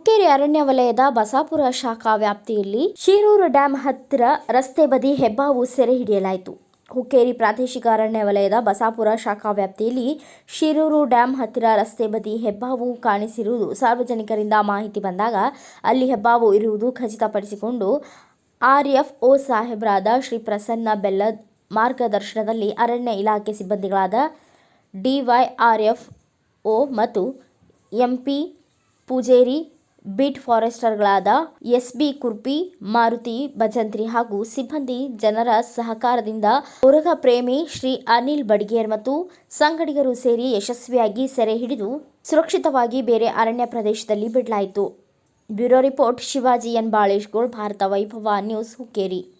ಹುಕ್ಕೇರಿ ಅರಣ್ಯ ವಲಯದ ಬಸಾಪುರ ಶಾಖಾ ವ್ಯಾಪ್ತಿಯಲ್ಲಿ ಶಿರೂರು ಡ್ಯಾಂ ಹತ್ತಿರ ರಸ್ತೆ ಬದಿ ಹೆಬ್ಬಾವು ಸೆರೆ ಹಿಡಿಯಲಾಯಿತು. ಹುಕ್ಕೇರಿ ಪ್ರಾದೇಶಿಕ ಅರಣ್ಯ ವಲಯದ ಬಸಾಪುರ ಶಾಖಾ ವ್ಯಾಪ್ತಿಯಲ್ಲಿ ಶಿರೂರು ಡ್ಯಾಂ ಹತ್ತಿರ ರಸ್ತೆ ಬದಿ ಹೆಬ್ಬಾವು ಕಾಣಿಸಿರುವುದು ಸಾರ್ವಜನಿಕರಿಂದ ಮಾಹಿತಿ ಬಂದಾಗ ಅಲ್ಲಿ ಹೆಬ್ಬಾವು ಇರುವುದು ಖಚಿತಪಡಿಸಿಕೊಂಡು ಆರ್ಎಫ್ಒ ಸಾಹೇಬ್ರಾದ ಶ್ರೀ ಪ್ರಸನ್ನ ಬೆಲ್ಲದ್ ಮಾರ್ಗದರ್ಶನದಲ್ಲಿ ಅರಣ್ಯ ಇಲಾಖೆ ಸಿಬ್ಬಂದಿಗಳಾದ ಡಿವೈಆರ್ಎಫ್ ಒ ಮತ್ತು ಎಂಪಿ ಪೂಜೇರಿ ಬೀಟ್ ಫಾರೆಸ್ಟರ್ಗಳಾದ ಎಸ್ಬಿ ಕುರ್ಪಿ, ಮಾರುತಿ ಭಜಂತ್ರಿ ಹಾಗೂ ಸಿಬ್ಬಂದಿ ಜನರ ಸಹಕಾರದಿಂದ ಉರಗ ಪ್ರೇಮಿ ಶ್ರೀ ಅನಿಲ್ ಬಡ್ಗೇರ್ ಮತ್ತು ಸಂಗಡಿಗರು ಸೇರಿ ಯಶಸ್ವಿಯಾಗಿ ಸೆರೆ ಹಿಡಿದು ಸುರಕ್ಷಿತವಾಗಿ ಬೇರೆ ಅರಣ್ಯ ಪ್ರದೇಶದಲ್ಲಿ ಬಿಡಲಾಯಿತು. Bureau report, Shivaji N. Baleshgol, Bharat Vaibhav news Hukkeri.